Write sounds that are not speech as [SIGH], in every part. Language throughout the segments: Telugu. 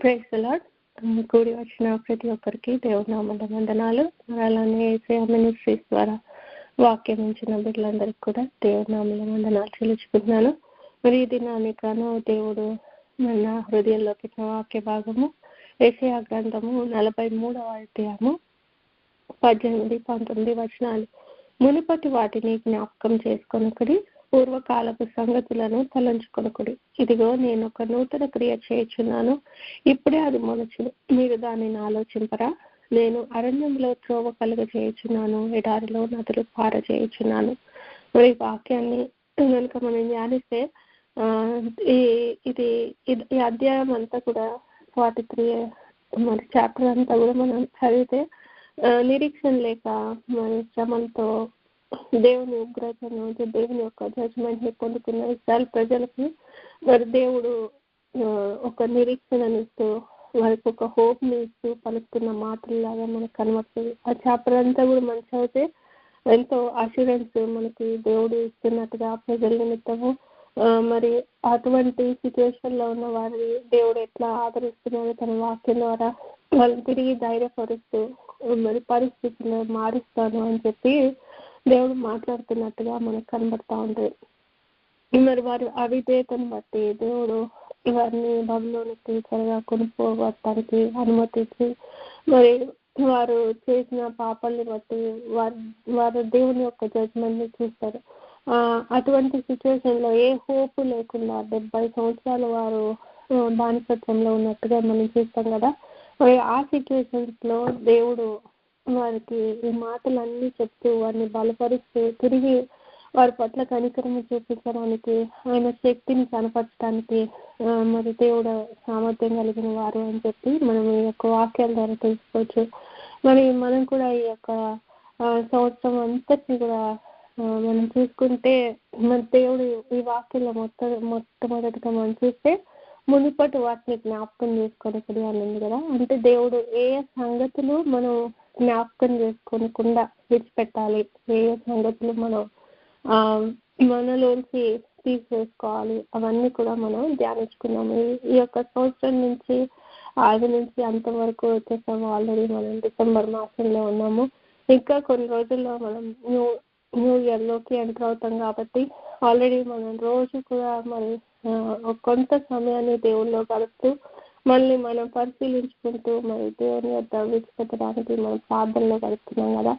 ప్రైజ్ లాడ్ కూడి వచ్చిన ప్రతి ఒక్కరికి దేవుడి వందనాలు. మరి అలానే ఏసీఆ మినిస్ట్రీస్ ద్వారా వాక్యం ఇచ్చిన బిడ్డలందరికీ కూడా దేవుడి వందనాలు చెల్లించుకుంటున్నాను. మరి ఈ దినానికి దేవుడు మన హృదయంలో పెట్టిన వాక్య భాగము ఏసీఆ గ్రంథము నలభై మూడవ అధ్యాయము పద్దెనిమిది పంతొమ్మిది వచనాలు. మునుపటి వాటిని జ్ఞాపకం చేసుకొనకుడి పూర్వకాలపు సంగతులను తలంచుకొనకుడి. ఇదిగో నేను ఒక నూతన క్రియ చేయుచున్నాను. ఇప్పుడే అది మొలచును. మీరు దానిని ఆలోచింపరా? నేను అరణ్యంలో త్రోవ కలుగ చేయుచున్నాను. ఎడారిలో నదులు పార చేయుచున్నాను. మరి ఈ వాక్యాన్ని కనుక మనం ధ్యానిస్తే ఈ ఇది ఇది- ఈ అధ్యాయం అంతా కూడా ఫార్టీ త్రీ మరి చాప్టర్ అంతా కూడా మనం చదివితే నిరీక్షణ లేక మరి శ్రమంతో దేవుని ఉగ్రతను దేవుని యొక్క జడ్జ్మెంట్ని పొందుకున్న ఇస్రాయల్ ప్రజలకి మరి దేవుడు ఒక ఒక నిరీక్షణనిస్తూ వారికి ఒక హోప్ని ఇస్తూ పలుకుతున్న మాటల్లాగా మనకు కనబడుతుంది. ఆ చాప్టర్ అంతా కూడా మనం చదివితే ఎంతో అష్యూరెన్స్ మనకి దేవుడు ఇస్తున్నట్టుగా ప్రజల నిమిత్తము మరి అటువంటి సిచ్యువేషన్లో ఉన్న వారిని దేవుడు ఎట్లా ఆదరిస్తున్నాడో తన వాక్యం ద్వారా వాళ్ళని తిరిగి ధైర్యపరుస్తూ మరి పరిస్థితులు మారుస్తాను అని చెప్పి దేవుడు మాట్లాడుతున్నట్టుగా మనకు కనబడతా ఉంటుంది మరి వారి అవిధేయతను బట్టి దేవుడు వారిని బబులోనికి త్వరగా కొనుక్కోవటానికి అనుమతించి మరి వారు చేసిన పాపల్ని బట్టి వారు వారు దేవుని యొక్క జడ్జ్మెంట్ని చూస్తారు. ఆ, అటువంటి సిచ్యువేషన్లో ఏ హోప్ లేకుండా డెబ్బై సంవత్సరాలు వారు బానిసత్వంలో ఉన్నట్టుగా మనం చూస్తాం కదా. మరి ఆ సిచ్యువేషన్స్లో దేవుడు వారికి ఈ మాటలన్నీ చెప్తూ వారిని బలపరుస్తూ తిరిగి వారి పట్ల కనికరము చూపించడానికి ఆయన శక్తిని కనపరచడానికి మరి దేవుడు సామర్థ్యం కలిగిన వారు అని చెప్పి మనం ఈ యొక్క వాక్యాల ద్వారా తెలుసుకోవచ్చు. మరి మనం కూడా ఈ యొక్క సంవత్సరం అంతటిని కూడా మనం చూసుకుంటే మన దేవుడు ఈ వాక్యంలో మొత్తం మొట్టమొదటిగా మనం చూస్తే మునుపటి వాటిని జ్ఞాపకం చేసుకోనకూడదు అని ఉంది కదా. అంటే దేవుడు ఏ సంగతులు మనం జ్ఞాపకం చేసుకోనకుండా విడిచిపెట్టాలి. ఏ సంగతులు మనం ఆ, మనలోంచి తీసేసుకోవాలి అవన్నీ కూడా మనం ధ్యానించుకున్నాము. ఈ- ఈ యొక్క సంవత్సరం నుంచి ఆది నుంచి అంతవరకు వచ్చేసాము. ఆల్రెడీ మనం డిసెంబర్ మాసంలో ఉన్నాము. ఇంకా కొన్ని రోజుల్లో మనం న్యూ న్యూ ఇయర్లోకి ఎంటర్ అవుతాం కాబట్టి ఆల్రెడీ మనం రోజు కూడా మరి కొంత సమయాన్ని దేవుల్లో గడుపుతూ మళ్ళీ మనం పరిశీలించుకుంటూ మరి దేవుని యొక్క విడిచిపెట్టడానికి మనం ప్రార్థనలో గడుపుతున్నాం కదా.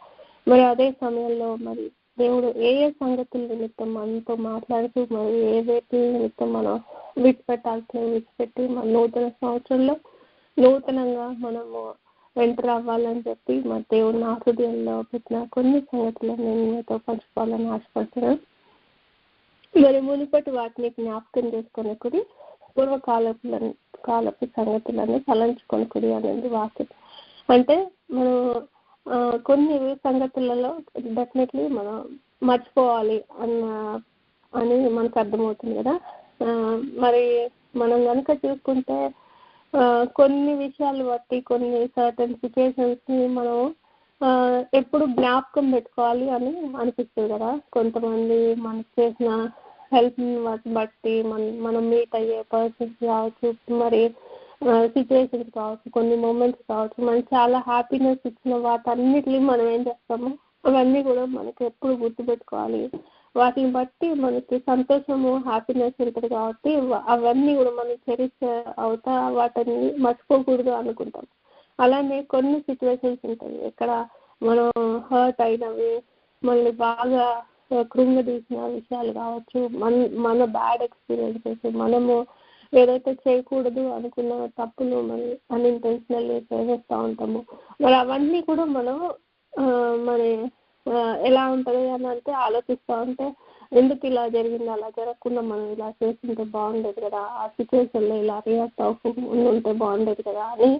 మరి అదే సమయంలో మరి దేవుడు ఏ ఏ సంగతుల నిమిత్తం మనతో మాట్లాడుతూ మరి ఏ వేటి నిమిత్తం మనం విడిచిపెట్టాల్సిన విడిచిపెట్టి మన నూతన సంవత్సరంలో నూతనంగా మనము ఎంటర్ అవ్వాలని చెప్పి మా దేవుడు నా హృదయంలో పెట్టిన కొన్ని సంగతులు నేను మీతో పంచుకోవాలని ఆశపడుతున్నాను. మరి మునుపటి వాటిని జ్ఞాపకం చేసుకొనకుడి పూర్వకాలపు కాలపు సంగతులను తలంచుకొనకుడి అనేది వాక్యం. అంటే మనం కొన్ని సంగతులలో డెఫినెట్లీ మనం మర్చిపోవాలి అన్న అని మనకు అర్థమవుతుంది కదా. మరి మనం కనుక చూసుకుంటే కొన్ని విషయాలు బట్టి కొన్ని సర్టన్ సిచ్యువేషన్స్ని మనం ఎప్పుడు జ్ఞాపకం పెట్టుకోవాలి అని అనిపిస్తుంది కదా. కొంతమంది మనకు చేసిన హెల్ప్ బట్టి మనం మనం మీట్ అయ్యే పర్సన్స్ కావచ్చు మరి సిచ్యువేషన్స్ కావచ్చు కొన్ని మూమెంట్స్ కావచ్చు మనకి చాలా హ్యాపీనెస్ ఇచ్చిన వాటన్నిటిని మనం ఏం చేస్తాము? అవన్నీ కూడా మనకి ఎప్పుడు గుర్తుపెట్టుకోవాలి. వాటిని బట్టి మనకి సంతోషము హ్యాపీనెస్ ఉంటుంది కాబట్టి అవన్నీ కూడా మనం చెరిష్ అవుతా వాటిని మర్చిపోకూడదు అనుకుంటాం. అలానే కొన్ని సిచ్యువేషన్స్ ఉంటాయి. ఇక్కడ మనం హర్ట్ అయినవి మళ్ళీ బాగా కృంగదీసిన విషయాలు కావచ్చు మన మన బ్యాడ్ ఎక్స్పీరియన్సెస్ మనము ఏదైతే చేయకూడదు అనుకున్న తప్పులు మరి అన్ఇంటెన్షనల్లీ చేసేస్తూ ఉంటాము. మరి అవన్నీ కూడా మనం మరి ఎలా ఉంటుంది అని అంటే ఆలోచిస్తూ ఉంటే ఎందుకు ఇలా జరిగింది అలా జరగకుండా మనం ఇలా చేస్తుంటే బాగుండేది కదా ఆ సిచ్యువేషన్లో ఇలా రియాక్ట్ అవ్వకుండా ఉంటే బాగుండేది కదా అని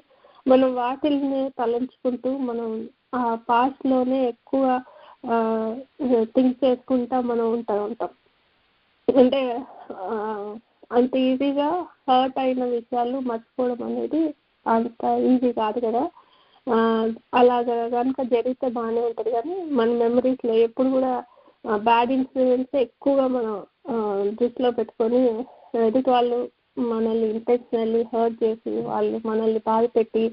మనం వాటిని తలంచుకుంటూ మనం ఆ పాస్ట్లోనే ఎక్కువ థింక్ చేసుకుంటా మనం ఉంటా ఉంటాం. అంటే అంత ఈజీగా హర్ట్ అయిన విషయాలు మర్చిపోవడం అనేది అంత ఈజీ కాదు కదా. అలాగా కనుక జరిగితే బాగానే ఉంటుంది కానీ మన మెమరీస్లో ఎప్పుడు కూడా బ్యాడ్ ఇన్సిడెంట్స్ ఎక్కువగా మనం దృష్టిలో పెట్టుకొని ఎదుటి వాళ్ళు మనల్ని ఇంటెన్షనల్లీ హర్ట్ చేసి వాళ్ళు మనల్ని బాధ పెట్టి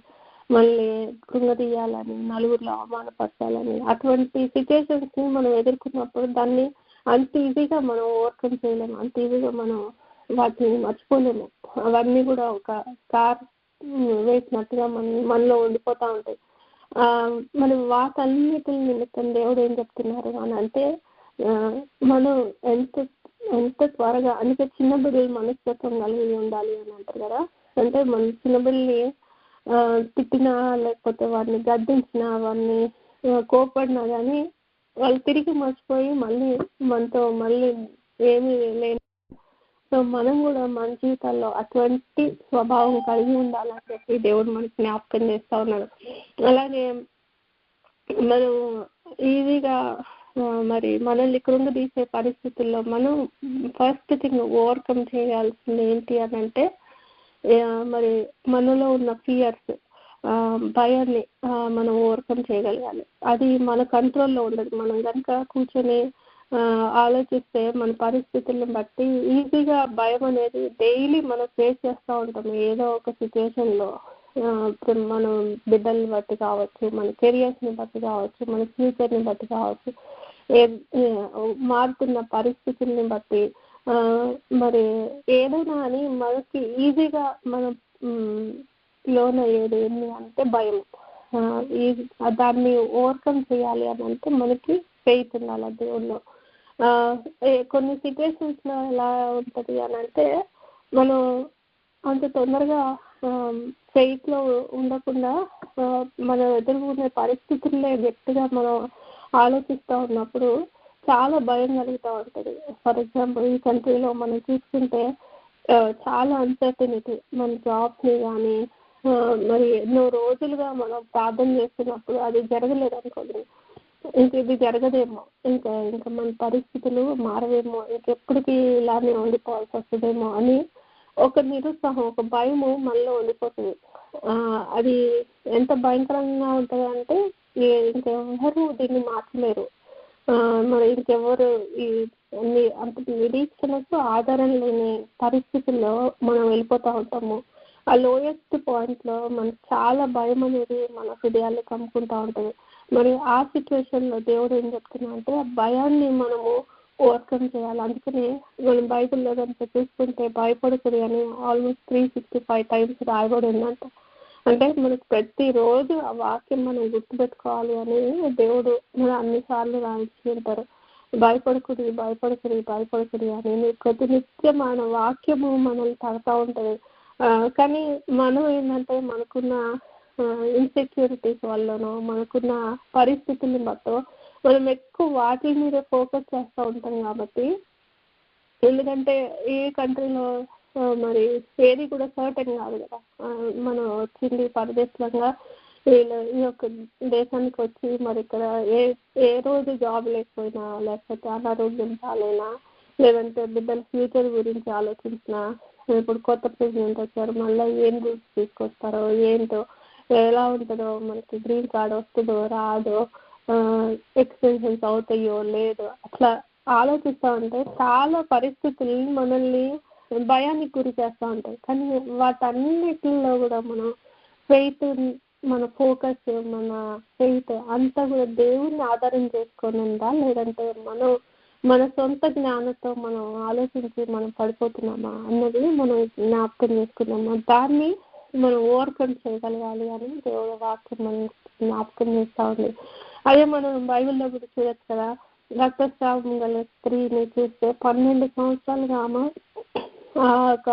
మళ్ళీ కృంగదీయాలని నలుగురిలో అవమానపరచాలని అటువంటి సిచ్యుయేషన్స్ని మనం ఎదుర్కొన్నప్పుడు దాన్ని అంత ఈజీగా మనం ఓవర్కమ్ చేయలేము. అంత ఈజీగా మనం వాటిని మర్చిపోలేము. అవన్నీ కూడా ఒక స్టార్ వేసినట్టుగా మన మనలో ఉండిపోతూ ఉంటాయి. ఆ, మరి వాటన్నిటి నిమిత్తం దేవుడు ఏం చెప్తున్నారు అని అంటే మనం ఎంత ఎంత త్వరగా అంటే చిన్న బిడ్డలు మనస్తత్వం కలిగి ఉండాలి అని అంటారు కదా. అంటే మన చిన్న బిడ్డల్ని తిట్టినా లేకపోతే వారిని గద్దించినా వారిని కోపడినా కానీ వాళ్ళు తిరిగి మర్చిపోయి మళ్ళీ మనతో మళ్ళీ ఏమీ లేని సో మనం కూడా మన జీవితాల్లో అటువంటి స్వభావం కలిగి ఉండాలని చెప్పి దేవుడు మనకి జ్ఞాపకం చేస్తా ఉన్నాడు. అలాగే మనం ఈజీగా మరి మనల్ని కృంగదీసే పరిస్థితుల్లో మనం ఫస్ట్ థింగ్ ఓవర్కమ్ చేయాల్సింది ఏంటి అని అంటే మరి మనలో ఉన్న ఫియర్స్ భయాన్ని మనం ఓవర్కమ్ చేయగలగాలి. అది మన కంట్రోల్లో ఉండదు. మనం కనుక కూర్చొని ఆలోచిస్తే మన పరిస్థితులను బట్టి ఈజీగా భయం అనేది డైలీ మనం ఫేస్ చేస్తూ ఉంటాం. ఏదో ఒక సిచ్యువేషన్లో ఇప్పుడు మనం బిడ్డల్ని బట్టి కావచ్చు మన కెరియర్స్ని బట్టి కావచ్చు మన ఫ్యూచర్ని బట్టి కావచ్చు ఏ మారుతున్న పరిస్థితుల్ని బట్టి మరి ఏదైనా అని మనకి ఈజీగా మనం లోన్ అయ్యేది ఏంటి అంటే భయం. ఈ దాన్ని ఓవర్కమ్ చేయాలి అని అంటే మనకి ఫెయిత్ ఉండాలి ఆ దేవుల్లో కొన్ని సిచ్యువేషన్స్లో ఎలా ఉంటది అని అంటే మనం అంత తొందరగా ఫెయిత్లో ఉండకుండా మనం ఎదుర్కొనే పరిస్థితుల్లో గట్టిగా మనం ఆలోచిస్తూ ఉన్నప్పుడు చాలా భయం కలుగుతూ ఉంటుంది. ఫర్ ఎగ్జాంపుల్ ఈ కంట్రీలో మనం చూసుకుంటే చాలా అన్సర్టనిటీ మన జాబ్ని కానీ మరి ఎన్నో రోజులుగా మనం ప్రార్థన చేస్తున్నప్పుడు అది జరగలేదు అనుకోండి ఇంక ఇది జరగదేమో. ఇంకా ఇంకా మన పరిస్థితులు మారవేమో. ఇంకెప్పటికీ ఇలానే ఉండిపోవాల్సి వస్తుందేమో అని ఒక నిరుత్సాహం ఒక భయము మనలో ఉండిపోతుంది. అది ఎంత భయంకరంగా ఉంటుంది అంటే ఇంకెవరు దీన్ని మార్చలేరు. మరి ఇంకెవరు ఈ అన్ని అంత నిరీక్షణకు ఆధారం లేని పరిస్థితుల్లో మనం వెళ్ళిపోతూ ఉంటాము. ఆ లోయెస్ట్ పాయింట్లో మనకు చాలా భయం అనేది మన హృదయాల్లో కమ్ముకుంటా ఉంటుంది. మరి ఆ సిచ్యువేషన్లో దేవుడు ఏం చెప్తున్నా అంటే ఆ భయాన్ని మనము ఓవర్కమ్ చేయాలి. అందుకనే మనం బైబిల్లో కనుక చూసుకుంటే భయపడకూడదు అని almost three sixty five times రాయబడి ఉందంట. అంటే మనకు ప్రతిరోజు ఆ వాక్యం మనం గుర్తుపెట్టుకోవాలి అని దేవుడు మన అన్నిసార్లు రాయించి ఉంటారు. భయపడకుడి భయపడకుడి భయపడకుడి అని. ప్రతి నిత్యం ఆయన వాక్యము మనల్ని తడతా ఉంటది. కానీ మనం ఏంటంటే మనకున్న ఇన్సెక్యూరిటీస్ వల్లనో మనకున్న పరిస్థితుల్ని బట్టో మనం ఎక్కువ వాటి మీద ఫోకస్ చేస్తూ ఉంటాం కాబట్టి. ఎందుకంటే ఏ కంట్రీలో మరి ఏది కూడా సర్టెన్ కాదు కదా. మనం వచ్చింది పరదేశంగా ఈ యొక్క దేశానికి వచ్చి మరి ఇక్కడ ఏ ఏ రోజు జాబ్ లేకపోయినా లేకపోతే అనారోగ్యం పాలైనా లేదంటే బిడ్డల ఫ్యూచర్ గురించి ఆలోచించినా ఇప్పుడు కొత్త ప్రెసిడెంట్ వచ్చారు మళ్ళీ ఏం రూల్స్ తీసుకొస్తారో ఏంటో ఎలా ఉంటుందో మనకి గ్రీన్ కార్డ్ వస్తుందో రాదో ఎక్స్టెన్షన్స్ అవుతాయో లేదో అట్లా ఆలోచిస్తా ఉంటే చాలా పరిస్థితులు మనల్ని భయానికి గురి చేస్తూ ఉంటాయి కానీ వాటన్నిటిలో కూడా మనం ఫెయిత్ మన ఫోకస్ మన ఫెయిత్ అంతా కూడా దేవుణ్ణి ఆధారం చేసుకొని ఉందా లేదంటే మనం మన సొంత జ్ఞానంతో మనం ఆలోచించి మనం పడిపోతున్నామా? అన్నది మనం జ్ఞాపకం చేసుకున్నామా? దాన్ని మనం ఓవర్కమ్ చేయగలగాలి అని దేవుడు వాక్యం మనం జ్ఞాపకం చేస్తూ ఉంది. అదే మనం బైబిల్లో కూడా చూడొచ్చు కదా. రక్తస్రావం గల స్త్రీని చూస్తే పన్నెండు సంవత్సరాలుగా ఆమె ఆ యొక్క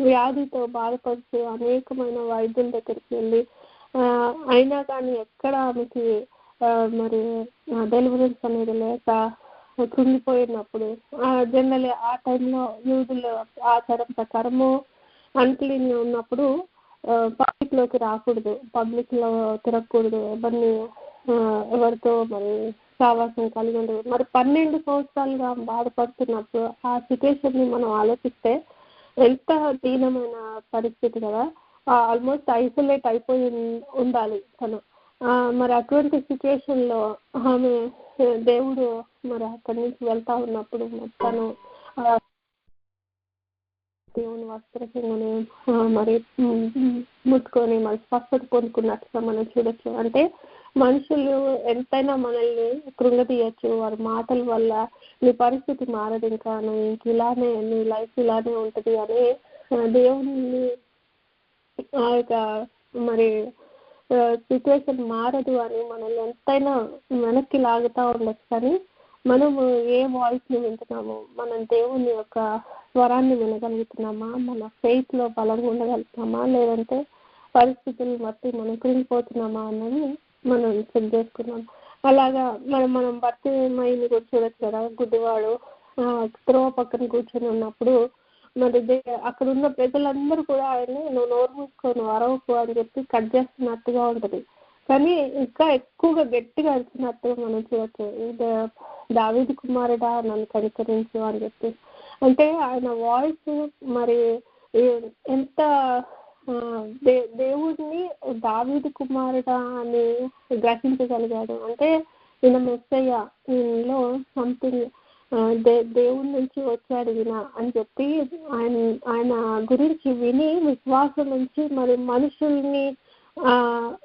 వ్యాధితో బాధపడుతూ అనేకమైన వైద్యుల దగ్గరికి వెళ్ళి అయినా కానీ ఎక్కడ ఆమెకి మరి డెలివరెన్స్ అనేది లేక కృంగిపోయినప్పుడు జనరల్ ఆ టైంలో యూదుల ఆచారం ప్రకారము అన్క్లీన్ ఉన్నప్పుడు పబ్లిక్లోకి రాకూడదు. పబ్లిక్లో తిరగకూడదు. ఎవరిని ఎవరితో మరి సావాసం కలిగి ఉండదు మరి పన్నెండు సంవత్సరాలుగా బాధపడుతున్నప్పుడు ఆ సిచ్యువేషన్ని మనం ఆలోచిస్తే ఎంత దీనమైన పరిస్థితి కదా. ఆల్మోస్ట్ ఐసోలేట్ అయిపోయి ఉండాలి తను. మరి అటువంటి సిచ్యువేషన్లో ఆమె దేవుడు మరి అక్కడి నుంచి వెళ్తా ఉన్నప్పుడు తను దేవుని వస్త్రశంగుని మరి ముట్టుకొని మరి స్వస్థత పొందుకున్నట్లుగా మనం చూడొచ్చు. అంటే మనుషులు ఎంతైనా మనల్ని కృంగతీయచ్చు. వారి మాటల వల్ల నీ పరిస్థితి మారదు ఇంకా. నువ్వు ఇంక ఇలానే నీ లైఫ్ ఇలానే ఉంటుంది అని దేవుని ఆ యొక్క మరి సిచ్యువేషన్ మారదు అని మనల్ని ఎంతైనా వెనక్కి లాగుతూ ఉండొచ్చు. కానీ మనము ఏ వాయిస్ని వింటున్నాము మనం దేవుని యొక్క స్వరాన్ని వినగలుగుతున్నామా మన ఫెయిత్లో బలంగా ఉండగలుగుతున్నామా లేదంటే పరిస్థితులను బట్టి మనం కృంగిపోతున్నామా అన్నది మనం చెక్ చేసుకున్నాం. అలాగా మనం మనం భర్త మైని కూడా చూడొచ్చు కదా గుడ్డివాడు త్రోవ పక్కన కూర్చొని ఉన్నప్పుడు మరి అక్కడ ఉన్న ప్రజలందరూ కూడా ఆయన నువ్వు నోరు మూసుకొని అరవకు అని చెప్పి కట్ చేస్తున్నట్టుగా ఉంటుంది. కానీ ఇంకా ఎక్కువగా గట్టిగా అరిచినట్టుగా మనం చూడొచ్చు. దావిది కుమారుడా నన్ను కనికరించు అని చెప్పి. అంటే ఆయన వాయిస్ మరి ఎంత దే దేవుడిని దావీది కుమారుడ అని గ్రహించగలిగాడు. అంటే ఈయన మెస్సయ్య ఈయనలో సంథింగ్ దే దేవుడి నుంచి వచ్చాడు ఈయన అని చెప్పి ఆయన ఆయన గురించి విని విశ్వాసం నుంచి మరి మనుషుల్ని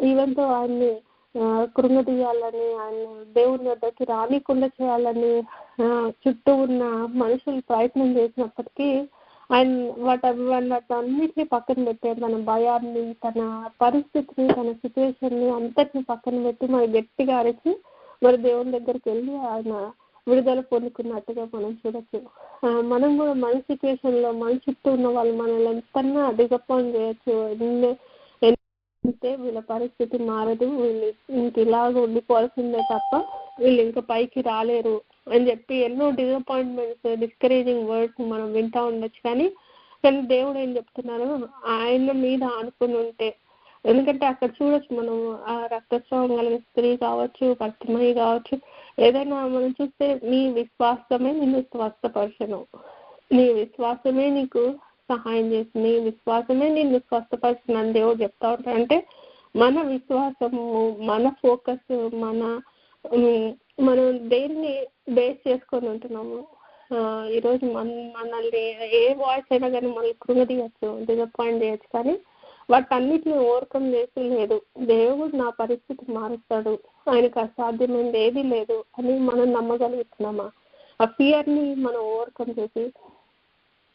ఈవెన్తో ఆయన్ని కృంగదీయాలని ఆయన దేవుని వద్దకి రానికుండా చేయాలని చుట్టూ ఉన్న మనుషులు ప్రయత్నం చేసినప్పటికీ ఆయన వాటి అన్నిటిని పక్కన పెట్టారు తన భయాన్ని తన పరిస్థితిని తన సిచ్యువేషన్ని అంతటిని పక్కన పెట్టి మరి గట్టిగా అరిచి మరి దేవుని దగ్గరికి వెళ్ళి ఆయన విడుదల పొందుకున్నట్టుగా మనం చూడొచ్చు. మనం కూడా మన సిచ్యువేషన్లో మన చుట్టూ ఉన్న వాళ్ళు మనల్ని ఎంతన్నా డిసప్పాయింట్ చేయొచ్చు. అంటే వీళ్ళ పరిస్థితి మారదు. వీళ్ళు ఇంక ఇలాగ ఉండిపోవాల్సిందే తప్ప వీళ్ళు ఇంకా పైకి రాలేరు. అని చెప్పి ఎన్నో డిసప్పాయింట్మెంట్స్ డిస్కరేజింగ్ వర్డ్స్ మనం వింటా ఉండొచ్చు. కానీ కానీ దేవుడు ఏం చెప్తున్నారు ఆయన మీద ఆనుకుని ఉంటే ఎందుకంటే అక్కడ చూడొచ్చు మనం ఆ రక్తస్రావం కలిగిన స్త్రీ కావచ్చు భక్తిమయ్య కావచ్చు ఏదైనా మనం చూస్తే నీ విశ్వాసమే నిన్ను స్వస్థపరచను. నీ విశ్వాసమే నీకు సహాయం చేసి నీ విశ్వాసమే నిన్ను స్వస్థపరచను అని దేవుడు చెప్తా ఉంటాడు. అంటే మన విశ్వాసము మన ఫోకస్ మన మనం దేన్ని బేస్ చేసుకొని ఉంటున్నాము? ఈరోజు మన మనల్ని ఏ వాయిస్ అయినా కానీ మనల్ని కృంగదీయచ్చు డిసప్పాయింట్ చేయొచ్చు కానీ వాటన్నిటిని ఓవర్కమ్ చేసి లేదు. దేవుడు నా పరిస్థితి మారుస్తాడు. ఆయనకు అసాధ్యమైనది ఏది లేదు అని మనం నమ్మగలుగుతున్నామా? ఆ ఫియర్ని మనం ఓవర్కమ్ చేసి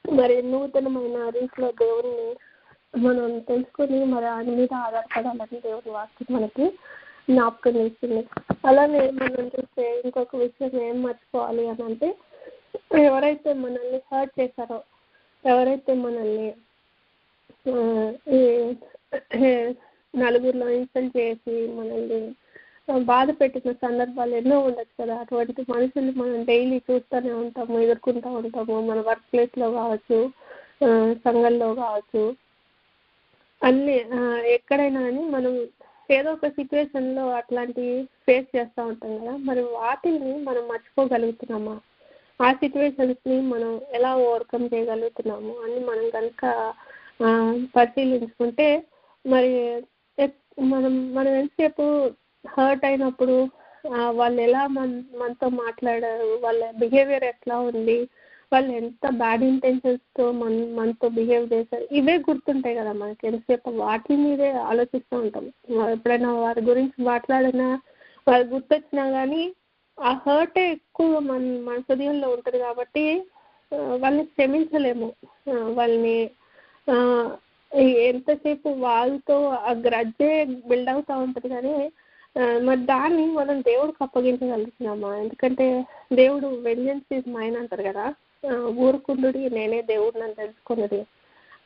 మరి నూతనమైన రీతిలో దేవుడిని మనం తెలుసుకొని మరి ఆయన మీద ఆధారపడాలని దేవుడి వాస్తు మనకి జ్ఞాపకం చేస్తుంది. అలానే మనం చూస్తే ఇంకొక విషయం ఏం మర్చిపోవాలి అని అంటే ఎవరైతే మనల్ని హర్ట్ చేశారో ఎవరైతే మనల్ని నలుగురిలో ఇన్సల్ట్ చేసి మనల్ని బాధ పెట్టిన సందర్భాలు ఎన్నో ఉండొచ్చు కదా. అటువంటి మనుషులు మనం డైలీ చూస్తూనే ఉంటాము ఎదుర్కొంటూ ఉంటాము. మన వర్క్ ప్లేస్లో కావచ్చు సంఘంలో కావచ్చు. అన్ని ఎక్కడైనా కానీ మనం ఏదో ఒక సిచ్యువేషన్లో అట్లాంటివి ఫేస్ చేస్తూ ఉంటాం కదా. మరి వాటిని మనం మర్చిపోగలుగుతున్నామా? ఆ సిచ్యువేషన్స్ని మనం ఎలా ఓవర్కమ్ చేయగలుగుతున్నాము? అని మనం కనుక పరిశీలించుకుంటే మరి మనం మనం ఎంతసేపు హర్ట్ అయినప్పుడు వాళ్ళు ఎలా మన మనతో మాట్లాడారు? వాళ్ళ బిహేవియర్ ఎట్లా ఉంది? వాళ్ళు ఎంత బ్యాడ్ ఇంటెన్షన్స్తో మన మనతో బిహేవ్ చేశారు ఇవే గుర్తుంటాయి కదా మనకి. ఎంతసేపు వాటి మీదే ఆలోచిస్తూ ఉంటాం. ఎప్పుడైనా వారి గురించి మాట్లాడినా వాళ్ళు గుర్తొచ్చినా కానీ ఆ హర్టే ఎక్కువ మన మన హృదయంలో ఉంటుంది కాబట్టి వాళ్ళని క్షమించలేము. వాళ్ళని ఎంతసేపు వాళ్ళతో ఆ గ్రజ్జే బిల్డ్ అవుతూ ఉంటుంది కానీ మరి దాన్ని మనం దేవుడికి అప్పగించగలుగుతున్నామా? ఎందుకంటే దేవుడు వెంజన్స్ ఇస్ మైన్ అంటారు కదా. ఊరుకుండుడి నేనే దేవుడిని అని తెలుసుకున్నది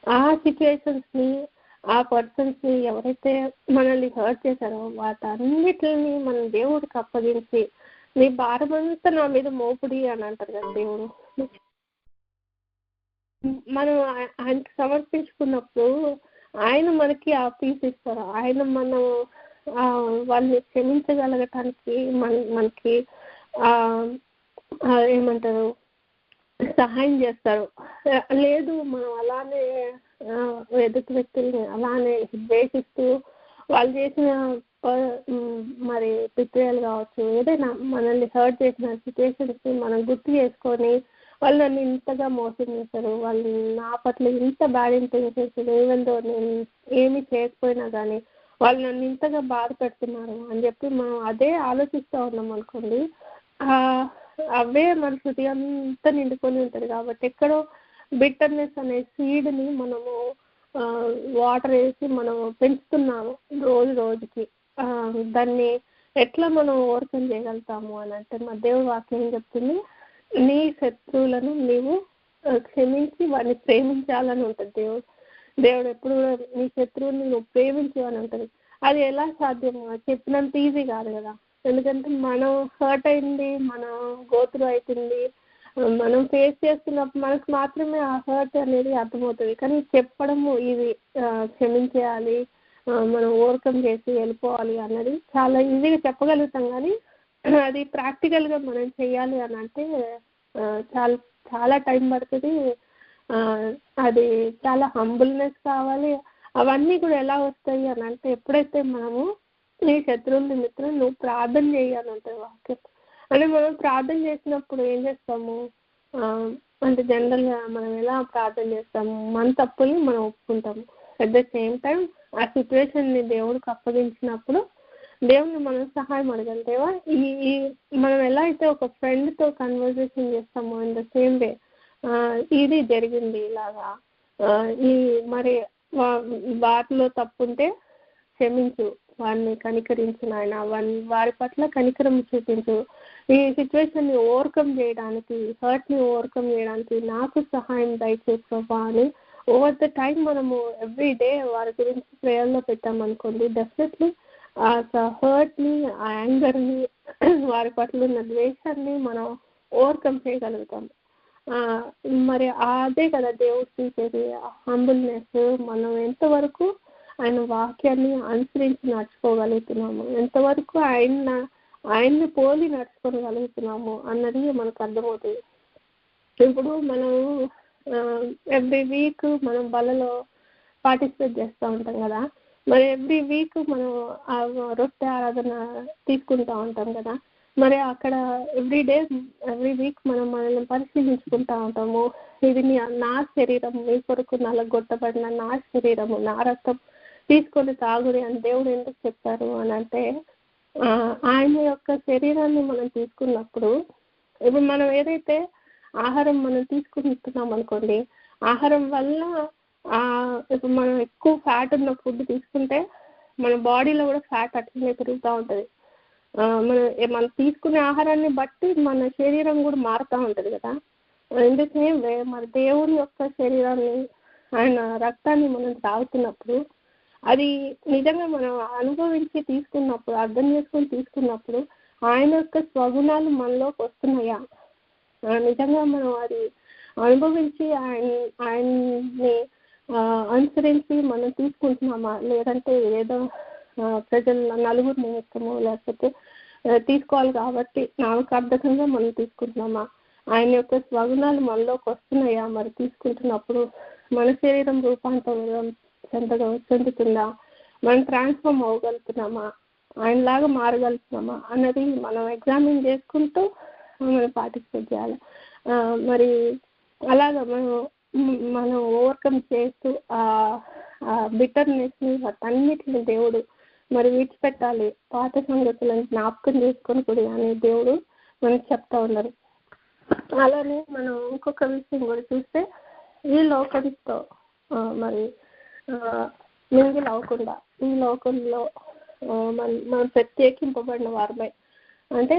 ఆ సిచ్యువేషన్స్ని ఆ పర్సన్స్ని ఎవరైతే మనల్ని హర్ట్ చేశారో వాటన్నిటిని మనం దేవుడికి అప్పగించి నీ భారమంతా నా మీద మోపుడి అని అంటారు కదా దేవుడు. మనం ఆయనకి సమర్పించుకున్నప్పుడు ఆయన మనకి ఆ పీస్ ఇస్తారు. ఆయన మనం వాళ్ళని క్షమించగలగటానికి మన మనకి ఏమంటారు? సహాయం చేస్తారు. లేదు మనం అలానే ఎదుటి వ్యక్తుల్ని అలానే ద్వేషిస్తూ వాళ్ళు చేసిన మరి పిత్రయాలు కావచ్చు ఏదైనా మనల్ని హర్ట్ చేసిన సిచ్యువేషన్స్ మనం గుర్తు చేసుకొని వాళ్ళు నన్ను ఇంతగా మోసం చేశారు వాళ్ళు నా పట్ల ఇంత బ్యాడ్ ఇంటెన్షన్స్ లేవందో నేను ఏమి చేయకపోయినా కానీ వాళ్ళు నన్ను ఇంతగా బాధ పెడుతున్నారు అని చెప్పి మనం అదే ఆలోచిస్తూ ఉన్నాం అనుకోండి అవే మన హృదయం అంతా నిండుకొని ఉంటుంది కాబట్టి ఎక్కడో బిట్టర్నెస్ అనే సీడ్ని మనము వాటర్ వేసి మనం పెంచుతున్నాము రోజు రోజుకి. దాన్ని ఎట్లా మనం ఓవర్కమ్ చేయగలుగుతాము అని అంటే మా దేవుడు వాక్యం ఏం చెప్తుంది నీ శత్రువులను నీవు క్షమించి వాడిని ప్రేమించాలని ఉంటుంది దేవుడు. దేవుడు ఎప్పుడు కూడా నీ శత్రువుని నువ్వు ప్రేమించు అని ఉంటుంది. అది ఎలా సాధ్యం చెప్పినంత ఈజీ కాదు కదా. ఎందుకంటే మనం హర్ట్ అయింది మన గోతులు అవుతుంది మనం ఫేస్ చేస్తున్నప్పుడు మనకు మాత్రమే ఆ హర్ట్ అనేది అర్థమవుతుంది. కానీ చెప్పడము ఇది క్షమించేయాలి మనం ఓవర్కమ్ చేసి వెళ్ళిపోవాలి అన్నది చాలా ఈజీగా చెప్పగలుగుతాం. కానీ [CLEARS THROAT] అది ప్రాక్టికల్గా మనం చేయాలి అని అంటే చాలా చాలా టైం పడుతుంది. అది చాలా హంబుల్నెస్ కావాలి. అవన్నీ కూడా ఎలా వస్తాయి అని అంటే ఎప్పుడైతే మనము నీ శత్రువుల నిమిత్తం నువ్వు ప్రార్థన చేయాలంటే వాక్యం. అంటే మనం ప్రార్థన చేసినప్పుడు ఏం చేస్తాము? అంటే జనరల్గా మనం ఎలా ప్రార్థన చేస్తాము? మన తప్పుల్ని మనం ఒప్పుకుంటాము. అట్ ద సేమ్ టైం ఆ సిచ్యువేషన్ని దేవుడికి అప్పగించినప్పుడు దేవుని మనం సహాయం అడగలితేవా ఈ ఈ మనం ఎలా అయితే ఒక ఫ్రెండ్తో కన్వర్జేషన్ చేస్తామో ఇన్ ద సేమ్ వే ఇది జరిగింది ఇలాగా. ఈ మరి వాటిలో తప్పుంటే క్షమించు. వారిని కనికరించు నాయన. వారిని వారి పట్ల కనికరం చూపించు. ఈ సిచ్యువేషన్ని ఓవర్కమ్ చేయడానికి హర్ట్ని ఓవర్కమ్ చేయడానికి నాకు సహాయం దయచేసుకోవా అని ఓవర్ ద టైం మనము ఎవ్రీ డే వారి గురించి ప్రేయర్లో పెట్టామనుకోండి డెఫినెట్లీ ఆ హర్ట్ని ఆ యాంగర్ని [CLEARS THROAT] వారి పట్ల ఉన్న ద్వేషాన్ని మనం ఓవర్కమ్ చేయగలుగుతాం. మరి అదే కదా దేవుడు చూసేది హంబుల్నెస్ మనం ఎంతవరకు ఆయన వాక్యాన్ని అనుసరించి నడుచుకోగలుగుతున్నాము. ఎంతవరకు ఆయన ఆయన్ని పోలి నడుచుకోగలుగుతున్నాము అన్నది మనకు అర్థమవుతుంది. ఇప్పుడు మనం ఎవ్రీ వీక్ మనం బలలో పార్టిసిపేట్ చేస్తూ ఉంటాం కదా. మరి ఎవ్రీ వీక్ మనం రొట్టె ఆరాధన తీసుకుంటూ ఉంటాం కదా. మరి అక్కడ ఎవ్రీ డే ఎవ్రీ వీక్ మనం మనల్ని పరిశీలించుకుంటూ ఉంటాము. ఇది నా శరీరం మీ కొరకు నలగొట్టబడిన నా శరీరము నా రక్తం. తీసుకొని తాగుడి అని దేవుడు ఎందుకు చెప్పారు అని అంటే ఆయన యొక్క శరీరాన్ని మనం తీసుకున్నప్పుడు ఇప్పుడు మనం ఏదైతే ఆహారం మనం తీసుకుంటున్నాం అనుకోండి ఆహారం వల్ల ఇప్పుడు మనం ఎక్కువ ఫ్యాట్ ఉన్న ఫుడ్ తీసుకుంటే మన బాడీలో కూడా ఫ్యాట్ అట్లనే పెరుగుతూ ఉంటుంది. మన మనం తీసుకునే ఆహారాన్ని బట్టి మన శరీరం కూడా మారుతూ ఉంటుంది కదా. ఎందుకే మన దేవుని యొక్క శరీరాన్ని ఆయన రక్తాన్ని మనం తాగుతున్నప్పుడు అది నిజంగా మనం అనుభవించి తీసుకున్నప్పుడు అర్థం చేసుకొని తీసుకున్నప్పుడు ఆయన యొక్క స్వగుణాలు మనలోకి వస్తున్నాయా? నిజంగా మనం అది అనుభవించి ఆయన ఆయన్ని అనుసరించి మనం తీసుకుంటున్నామా? లేదంటే ఏదో ప్రజల నలుగురు నిమిత్తము లేకపోతే తీసుకోవాలి కాబట్టి నామకార్థకంగా మనం తీసుకుంటున్నామా? ఆయన యొక్క స్వగుణాలు మనలోకి వస్తున్నాయా? మరి తీసుకుంటున్నప్పుడు మన శరీరం రూపాంతరం చెందగా చెందుతుందా? మనం ట్రాన్స్ఫార్మ్ అవ్వగలుగుతున్నామా? ఆయనలాగా మారగలుగుతున్నామా? అన్నది మనం ఎగ్జామిన్ చేసుకుంటూ మనం పార్టిసిపేట్ చేయాలి. మరి అలాగా మనం మనం ఓవర్కమ్ చేస్తూ ఆ బిటర్నెస్ని అన్నిటిని దేవుడు మరి విడిచిపెట్టాలి. పాత సంగతులను జ్ఞాపకం చేసుకొని కూడా అనే దేవుడు మనకు చెప్తా ఉన్నారు. అలానే మనం ఇంకొక విషయం కూడా చూస్తే ఈ లోకంతో మరి మింగిల్ అవ్వకుండా ఈ లోకంలో మన మనం ప్రత్యేకింపబడిన వారమై. అంటే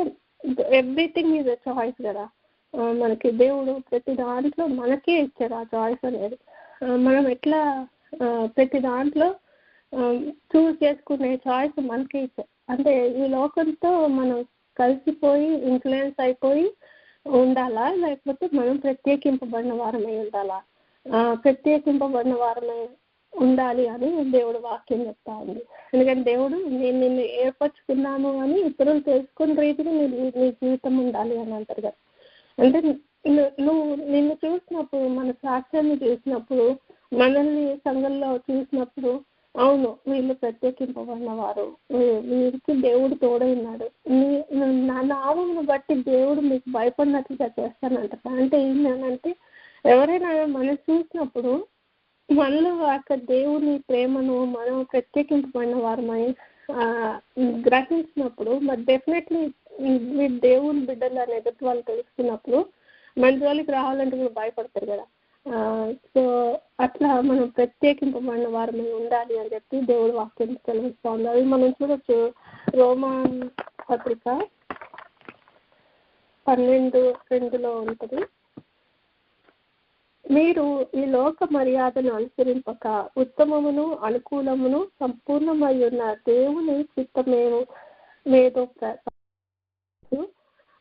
ఎవ్రీథింగ్ ఈజ్ అ చాయిస్ కదా. మనకి దేవుడు ప్రతి దాంట్లో మనకే ఇచ్చారు ఆ చాయిస్ అనేది. మనం ఎట్లా ప్రతి దాంట్లో చూస్ చేసుకునే చాయిస్ మనకే ఇచ్చారు అంటే ఈ లోకంతో మనం కలిసిపోయి ఇన్ఫ్లుయెన్స్ అయిపోయి ఉండాలా? లేకపోతే మనం ప్రత్యేకింపబడిన వారమై ఉండాలా? ప్రత్యేకింపబడిన వారమై ఉండాలి అని దేవుడు వాక్యం చెప్తా ఉంది. ఎందుకంటే దేవుడు నేను నిన్ను ఏర్పరచుకున్నాను అని ఇతరులు తెలుసుకున్న రీతిగా నీ నీ జీవితం ఉండాలి అని అంటారు కదా. అంటే నువ్వు నిన్ను చూసినప్పుడు మన సాక్ష్యాన్ని చూసినప్పుడు మనల్ని సంఘంలో చూసినప్పుడు అవును వీళ్ళు ప్రత్యేకింపబడిన వారు. వీరికి దేవుడు తోడైనాడు. నీ- నా నామమును బట్టి దేవుడు మీకు భయపడినట్లుగా చేస్తానంట అంటే ఏంటంటే ఎవరైనా మనం చూసినప్పుడు మనలో అక్కడ దేవుని ప్రేమను మనం ప్రత్యేకింపబడిన వారమై గ్రహించినప్పుడు మరి డెఫినెట్లీ మీరు దేవుని బిడ్డలు అని ఎదుటి వాళ్ళు తెలుసుకున్నప్పుడు మన జోలికి రావాలంటే కూడా భయపడతారు కదా. సో అట్లా మనం ప్రత్యేకింపబడిన వారమై ఉండాలి అని చెప్పి దేవుడు వాక్యం తెలుస్తూ ఉంది. అది మనం చూడొచ్చు. రోమాన్ పత్రిక పన్నెండు రెండులో ఉంటుంది. మీరు ఈ లోక మర్యాదను అనుసరింపక ఉత్తమమును అనుకూలమును సంపూర్ణమై ఉన్న దేవుని చిత్తమేము మేదో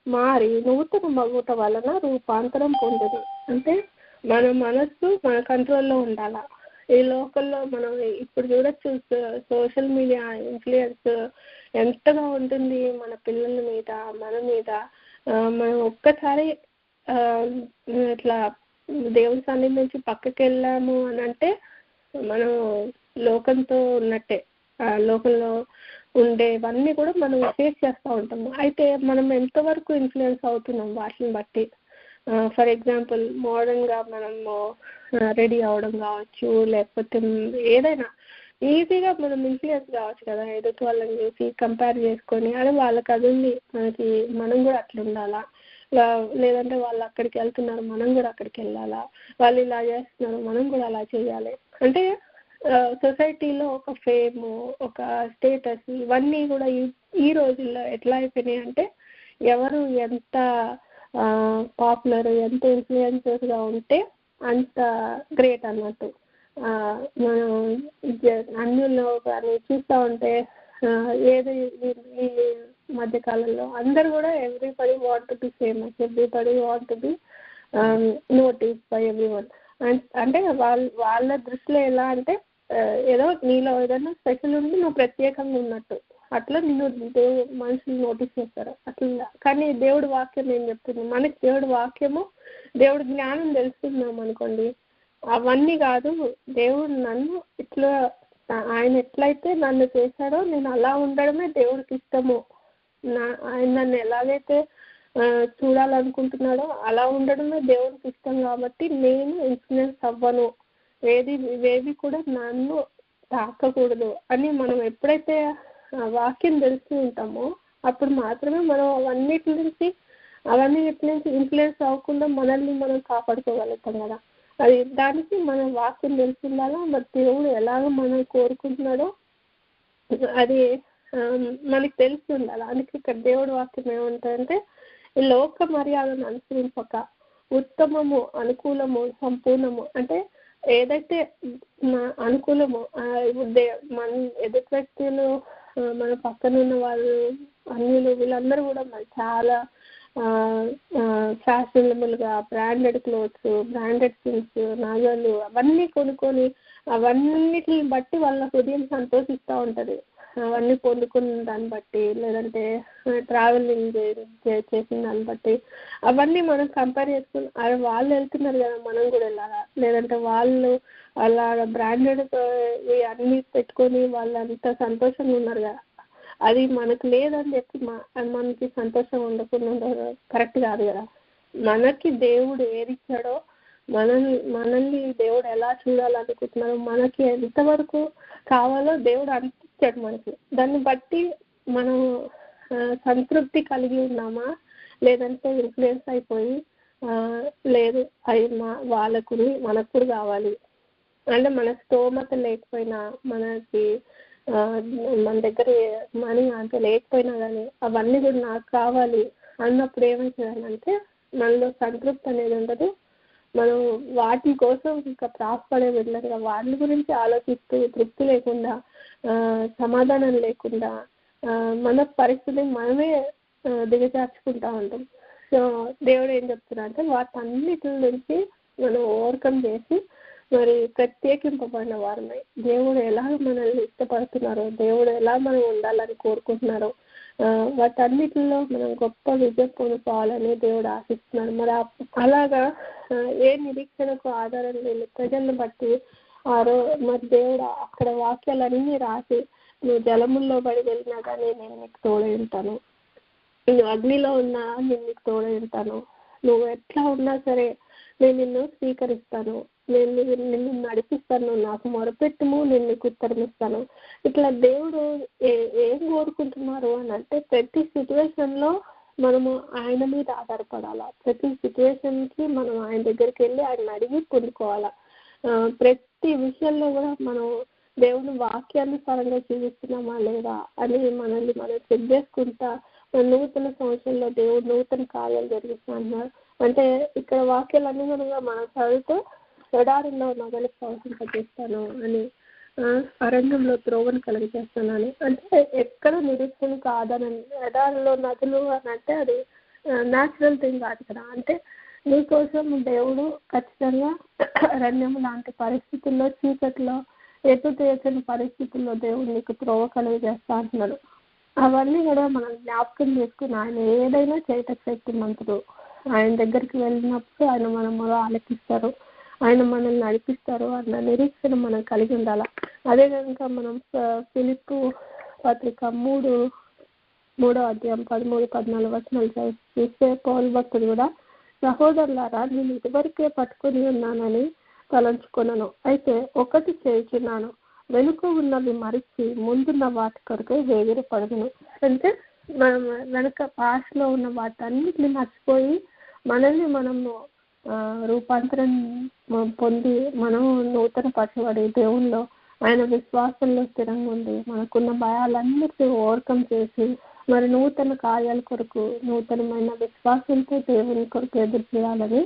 మారి నూతన మగుట వలన రూపాంతరం పొందదు అంటే మన మనస్సు మన కంట్రోల్లో ఉండాల. ఈ లోకల్లో మనం ఇప్పుడు చూడొచ్చు సోషల్ మీడియా ఇన్ఫ్లుయెన్స్ ఎంతగా ఉంటుంది మన పిల్లల మీద మన మీద. మనం ఒక్కసారి ఇట్లా దేవుని సన్నిధి నుంచి పక్కకి వెళ్ళాము అని అంటే మనం లోకంతో ఉన్నట్టే. ఆ లోకంలో ఉండేవన్నీ కూడా మనం ఫేస్ చేస్తూ ఉంటాము. అయితే మనం ఎంతవరకు ఇన్ఫ్లుయెన్స్ అవుతున్నాం వాటిని బట్టి? ఫర్ ఎగ్జాంపుల్ మోడర్న్గా మనము రెడీ అవడం కావచ్చు లేకపోతే ఏదైనా ఈజీగా మనం ఇన్ఫ్లుయెన్స్ కావచ్చు కదా ఎదుటి వాళ్ళని చూసి కంపేర్ చేసుకొని అదే వాళ్ళకి అది ఉంది మనకి మనం కూడా అట్లా ఉండాలా లేదంటే వాళ్ళు అక్కడికి వెళ్తున్నారు మనం కూడా అక్కడికి వెళ్ళాలా? వాళ్ళు ఇలా చేస్తున్నారు మనం కూడా అలా చేయాలి. అంటే సొసైటీలో ఒక ఫేమ్ ఒక స్టేటస్ ఇవన్నీ కూడా ఈ ఈ రోజుల్లో ఎట్లా అయిపోయినాయి అంటే ఎవరు ఎంత పాపులర్ ఎంత ఇన్ఫ్లుయెన్సర్గా ఉంటే అంత గ్రేట్ అన్నట్టు. మనం అన్నిలో కానీ చూస్తూ ఉంటే ఏది ఈ మధ్య కాలంలో అందరు కూడా everybody want to be famous everybody want to be notice by every one అంటే వాళ్ళ వాళ్ళ దృష్టిలో ఎలా అంటే uh, ఏదో నీలో ఏదైనా స్పెషల్ ఉండి నువ్వు ప్రత్యేకంగా ఉన్నట్టు. అట్లా నిన్ను దేవుడు మనుషులు నోటీస్ చేస్తారు. అట్లా. కానీ దేవుడి వాక్యం ఏం చెప్తుంది? మనకి దేవుడి వాక్యము దేవుడి జ్ఞానం తెలుసుకున్నాం అనుకోండి. అవన్నీ కాదు దేవుడు నన్ను ఇట్లా ఆయన ఎట్లయితే నన్ను చేశాడో నేను అలా ఉండడమే దేవుడికి ఇష్టము నా ఆయన నన్ను ఎలాగైతే చూడాలనుకుంటున్నాడో అలా ఉండడమే దేవుడికి ఇష్టం కాబట్టి నేను ఇన్ఫ్లుయెన్స్ అవ్వను. ఏది ఇవేవి కూడా నన్ను తాకకూడదు అని మనం ఎప్పుడైతే వాక్యం తెలిసి ఉంటామో అప్పుడు మాత్రమే మనం అవన్నిటి నుంచి అవన్నిటి నుంచి ఇన్ఫ్లుయెన్స్ అవ్వకుండా మనల్ని మనం కాపాడుకోగలుగుతాం కదా. అది దానికి మనం వాక్యం తెలిసి మరి దేవుడు ఎలాగ మనం కోరుకుంటున్నాడో అది మనకి తెలిసి ఉండాలి అందుకే ఇక్కడ దేవుడి వాక్యం ఏమంటారంటే ఈ లోక మర్యాదను అనుసరింపక ఉత్తమము అనుకూలము సంపూర్ణము. అంటే ఏదైతే అనుకూలము మన ఎదుటి వ్యక్తులు మన పక్కన ఉన్న వాళ్ళు అన్యులు వీళ్ళందరూ కూడా మన చాలా ఫ్యాషనబుల్గా బ్రాండెడ్ క్లోత్స్ బ్రాండెడ్ థింగ్స్ నగలు అవన్నీ కొనుక్కొని అవన్నిటిని బట్టి వాళ్ళ హృదయం సంతోషిస్తూ ఉంటుంది. అవన్నీ పొందుకున్న దాన్ని బట్టి లేదంటే ట్రావెలింగ్ చేసిన దాన్ని బట్టి అవన్నీ మనం కంపేర్ చేసుకుని అరే వాళ్ళు వెళ్తున్నారు కదా మనం కూడా వెళ్ళాలా? లేదంటే వాళ్ళు అలా బ్రాండెడ్ అన్నీ పెట్టుకొని వాళ్ళు అంత సంతోషంగా ఉన్నారు కదా? అది మనకు లేదని చెప్పి మనకి సంతోషం ఉండకుండా కరెక్ట్ కాదు కదా? మనకి దేవుడు ఏది ఇచ్చాడో మనల్ని మనల్ని దేవుడు ఎలా చూడాలనుకుంటున్నారో మనకి ఎంతవరకు కావాలో దేవుడు అంత ఇచ్చాడు మనకి. దాన్ని బట్టి మనం సంతృప్తి కలిగి ఉన్నామా? లేదంటే ఇన్ఫ్లుయెన్స్ అయిపోయి లేదు అది మా వాళ్ళకు మనకు కూడా కావాలి. అంటే మన స్తోమత లేకపోయినా మనకి మన దగ్గర మనీ అంత లేకపోయినా కానీ అవన్నీ కూడా నాకు కావాలి అన్నప్పుడు ఏమవుతుందంటే మనలో సంతృప్తి అనేది ఉండదు. మనం వాటి కోసం ఇంకా ప్రాసపడే వెళ్ళగా వాటి గురించి ఆలోచిస్తూ తృప్తి లేకుండా సమాధానం లేకుండా మన పరిస్థితిని మనమే దిగజార్చుకుంటా ఉంటాం. సో దేవుడు ఏం చెప్తున్నా అంటే వాటన్నిటి నుంచి మనం ఓవర్కమ్ చేసి మరి ప్రత్యేకింపబడిన వారమై దేవుడు ఎలా మనల్ని ఇష్టపడుతున్నారో దేవుడు ఎలా మనం ఉండాలని కోరుకుంటున్నారో వాటన్నిటిలో మనం గొప్ప విజయం పొందుకోవాలని దేవుడు ఆశిస్తున్నాడు. మరి అలాగా ఏ నిరీక్షణకు ఆధారం లేని ప్రజలను బట్టి ఆ రో మరి దేవుడు అక్కడ వాక్యాలన్నీ రాసి నువ్వు జలముల్లో పడి వెళ్ళినా కానీ నేను నీకు తోడై ఉంటాను. నువ్వు అగ్నిలో ఉన్నా నేను నీకు తోడై ఉంటాను. నువ్వు ఎట్లా ఉన్నా సరే నేను నిన్ను స్వీకరిస్తాను. నేను నిన్ను నడిపిస్తాను నాకు మొరపెట్టుము నేను నీకు ఉత్తరం ఇస్తాను. ఇట్లా దేవుడు ఏ ఏం కోరుకుంటున్నారు అని అంటే ప్రతి సిచ్యువేషన్లో మనము ఆయన మీద ఆధారపడాలా? ప్రతి సిచ్యువేషన్కి మనం ఆయన దగ్గరికి వెళ్ళి ఆయన అడిగి పొందుకోవాలా ప్రతి విషయంలో కూడా మనం దేవుని వాక్యానుసారంగా జీవిస్తున్నామా లేదా అని మనల్ని మనం చెక్ చేసుకుంటా మన నూతన సంవత్సరంలో దేవుడు నూతన కార్యాలు జరుగుతున్నా అంటే ఇక్కడ వాక్యాలు అనుగుణంగా మనం చదువుతూ ఎడారిలో నగలు ప్రవహింపజేస్తాను అని ఆ, అరణ్యంలో త్రోవను అని అంటే ఎక్కడ నిరీక్షణ కాదని ఎడారిలో నదులు అని అంటే అది న్యాచురల్ థింగ్ కాదు కదా. అంటే నీకోసం దేవుడు ఖచ్చితంగా అరణ్యం లాంటి పరిస్థితుల్లో చీకట్లో ఎటు తీర్చని పరిస్థితుల్లో దేవుడు నీకు త్రోవ చేస్తా అంటున్నాడు. అవన్నీ కూడా మనం జ్ఞాపకం చేసుకుని ఆయన ఏదైనా చేయటం శక్తి మంతుడు ఆయన దగ్గరికి వెళ్ళినప్పుడు ఆయన మనం ఆలకిస్తారు. ఆయన మనల్ని నడిపిస్తారు అన్న నిరీక్షణ మనం కలిగి ఉండాలి? అదే కనుక మనం ఫ- ఫిలిప్పు పత్రిక మూడు మూడో అధ్యాయం పదమూడు పద్నాలుగు వచనాలు చూస్తే పౌరు భక్తుడు కూడా సహోదరులారా నేను ఇదివరకే పట్టుకుని ఉన్నానని తలంచుకున్నాను అయితే ఒకటి చేయుచున్నాను. వెనుక ఉన్నవి మరిచి ముందున్న వాటి కొరకు వేగిరి పడదును అంటే మనం వెనుక పాస్ట్లో ఉన్న వాటన్నిటిని మర్చిపోయి మనల్ని మనము రూపాంతరం పొంది మనం నూతన పరచబడి దేవుల్లో ఆయన విశ్వాసంలో స్థిరంగా ఉంది మనకున్న భయాలన్నిటినీ ఓవర్కమ్ చేసి మరి నూతన కార్యాల కొరకు నూతనమైన విశ్వాసంతో దేవుని కొరకు ఎదురు చేయాలని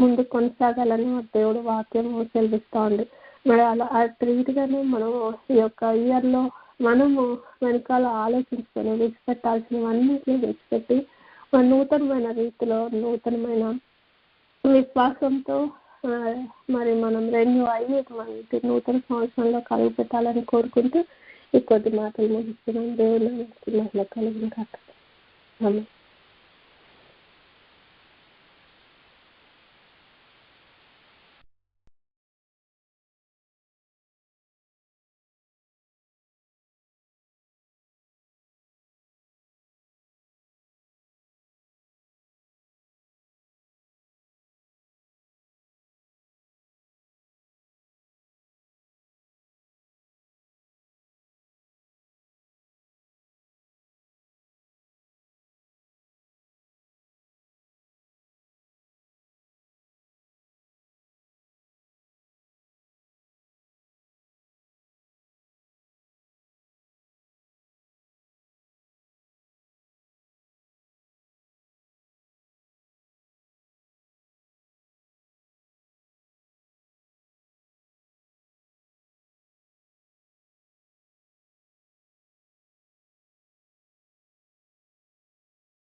ముందు కొనసాగాలని దేవుడు వాక్యం సెలవిస్తూ ఉంది. మరి అలా ఆ రీతిగానే మనం ఈ యొక్క ఇయర్లో మనము వెనకాల ఆలోచించుకొని విడిచిపెట్టాల్సినవన్నిటిని విడిచిపెట్టి మరి నూతనమైన రీతిలో నూతనమైన విశ్వాసంతో మరి మనం రెన్యూ అయ్యి మనకి నూతన సంవత్సరంలో కలుగు పెట్టాలని కోరుకుంటూ ఈ కొద్ది మాటలు ముగిస్తున్నాం దేవుని మహిళ కలిగిన కాక